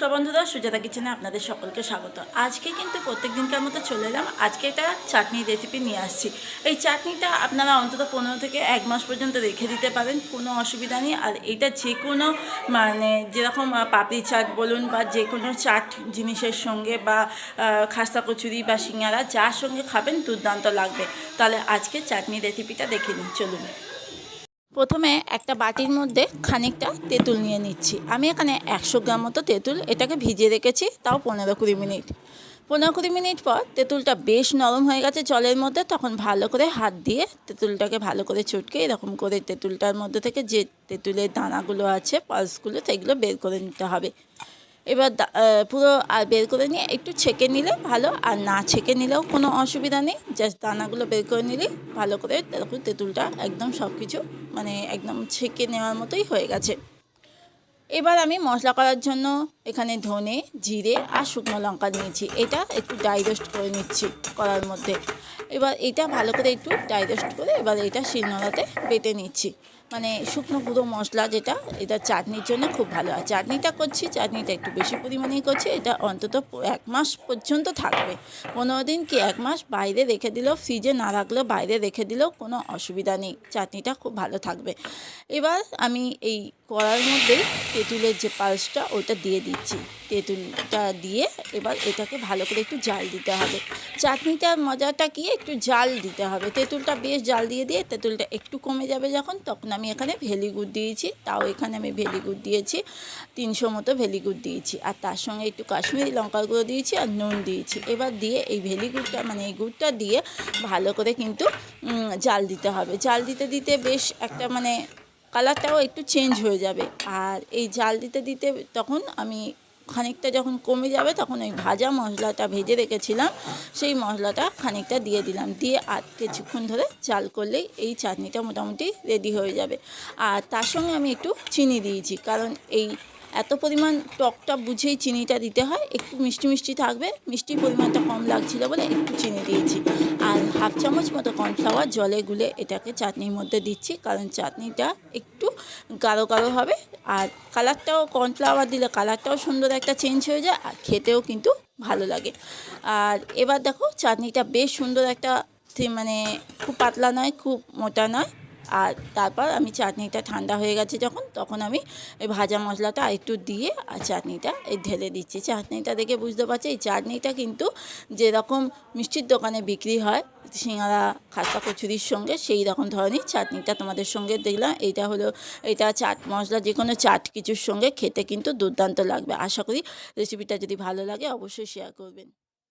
নমস্কার বন্ধুরা, সুজাতা কিচেনে আপনাদের সকলকে স্বাগত। আজকে কিন্তু প্রত্যেক দিনকার মতো চলে এলাম। আজকে একটা চাটনির রেসিপি নিয়ে আসছি। এই চাটনিটা আপনারা অন্তত পনেরো থেকে এক মাস পর্যন্ত রেখে দিতে পারেন, কোনো অসুবিধা নেই। আর এটা যে কোনো মানে যেরকম পাপড়ি চাট বলুন বা যে কোনো চাট জিনিসের সঙ্গে বা খাস্তা কচুরি বা সিঙ্গারা, যার সঙ্গে খাবেন, দুর্দান্ত লাগবে। তাহলে আজকে চাটনি রেসিপিটা দেখে নিন চলুন। প্রথমে একটা বাটির মধ্যে খানিকটা তেঁতুল নিয়ে নিচ্ছি। আমি এখানে একশো গ্রাম মতো তেঁতুল এটাকে ভিজিয়ে রেখেছি, তাও পনেরো কুড়ি মিনিট। পনেরো কুড়ি মিনিট পর তেঁতুলটা বেশ নরম হয়ে গেছে জলের মধ্যে, তখন ভালো করে হাত দিয়ে তেঁতুলটাকে ভালো করে চটকে এরকম করে তেঁতুলটার মধ্যে থেকে যে তেঁতুলের দানাগুলো আছে, পালসগুলো, সেগুলো বের করে নিতে হবে। এবার পুরো আর বের করে নিয়ে একটু ছেঁকে নিলে ভালো, আর না ছেঁকে নিলেও কোনো অসুবিধা নেই। জাস্ট দানাগুলো বের করে নিলে, ভালো করে দেখুন তেঁতুলটা একদম সব কিছু মানে একদম ছেঁকে নেওয়ার মতোই হয়ে গেছে। এবার আমি মশলা করার জন্য এখানে ধনে, জিরে আর শুকনো লঙ্কা নিয়েছি। এটা একটু ডাই রোস্ট করে নিচ্ছি করার মধ্যে। এবার এটা ভালো করে একটু ডাই রোস্ট করে এবার এটা শিলনোড়াতে বেটে নিচ্ছি। মানে শুকনো গুঁড়ো মশলা যেটা, এটা চাটনির জন্য খুব ভালো। আর চাটনিটা করছি, চাটনিটা একটু বেশি পরিমাণেই করছি। এটা অন্তত এক মাস পর্যন্ত থাকবে। পনেরো দিন কি এক মাস বাইরে রেখে দিলেও ফ্রিজে না রাখলেও, বাইরে রেখে দিলেও কোনো অসুবিধা নেই। চাটনিটা খুব ভালো থাকবে। এবার আমি এই কড়ার মধ্যেই তেঁতুলের যে পালসটা ওটা দিয়ে দিচ্ছি। তেঁতুলটা দিয়ে এবার এটাকে ভালো করে একটু জাল দিতে হবে। চাটনিটার মজাটা কি? একটু জাল দিতে হবে। তেঁতুলটা বেশ জাল দিয়ে দিয়ে তেঁতুলটা একটু কমে যাবে যখন, তখন আমি এখানে ভেলিগুড় দিয়েছি। তাও এখানে আমি ভেলিগুড় দিয়েছি। তিনশো মতো ভেলিগুড় দিয়েছি। আর তার সঙ্গে একটু কাশ্মীরি লঙ্কার গুঁড়ো দিয়েছি আর নুন দিয়েছি। এবার দিয়ে এই ভেলিগুড়টা মানে এই গুড়টা দিয়ে ভালো করে কিন্তু জাল দিতে হবে। জাল দিতে দিতে বেশ একটা মানে কালারটাও একটু চেঞ্জ হয়ে যাবে। আর এই জাল দিতে দিতে তখন আমি খানিকটা যখন কমে যাবে তখন ওই ভাজা মশলাটা ভেজে রেখেছিলাম, সেই মশলাটা খানিকটা দিয়ে দিলাম। দিয়ে আর কিছুক্ষণ ধরে চাল করলেই এই চাটনিটা মোটামুটি রেডি হয়ে যাবে। আর তার সঙ্গে আমি একটু চিনি দিয়েছি, কারণ এই এত পরিমাণ টকটা বুঝেই চিনিটা দিতে হয়। একটু মিষ্টি মিষ্টি থাকবে। মিষ্টির পরিমাণটা কম লাগছিল বলে একটু চিনি দিয়েছি। আর হাফ চামচ মতো কর্নফ্লাওয়ার জলে গুলে এটাকে চাটনির মধ্যে দিচ্ছি। কারণ চাটনিটা একটু গাঢ় গাঢ় হবে। আর কালারটাও, কর্নফ্লাওয়ার দিলে কালারটাও সুন্দর একটা চেঞ্জ হয়ে যায়। আর খেতেও কিন্তু ভালো লাগে। আর এবার দেখো, চাটনিটা বেশ সুন্দর একটা মানে খুব পাতলা নয়, খুব মোটা নয়। আর তারপর আমি চাটনিটা ঠান্ডা হয়ে গেছে যখন, তখন আমি এই ভাজা মশলাটা একটু দিয়ে আর চাটনিটা এই ঢেলে দিচ্ছি। চাটনিটা দেখে বুঝতে পারছি, এই চাটনিটা কিন্তু যেরকম মিষ্টির দোকানে বিক্রি হয়, সিঙ্গারা, খাস্তা কচুরির সঙ্গে সেই রকম ধরনের চাটনিটা তোমাদের সঙ্গে দেখলাম। এইটা হলো এটা চাট মশলা যে কোনো চাট কিছুর সঙ্গে খেতে কিন্তু দুর্দান্ত লাগবে। আশা করি রেসিপিটা যদি ভালো লাগে অবশ্যই শেয়ার করবেন।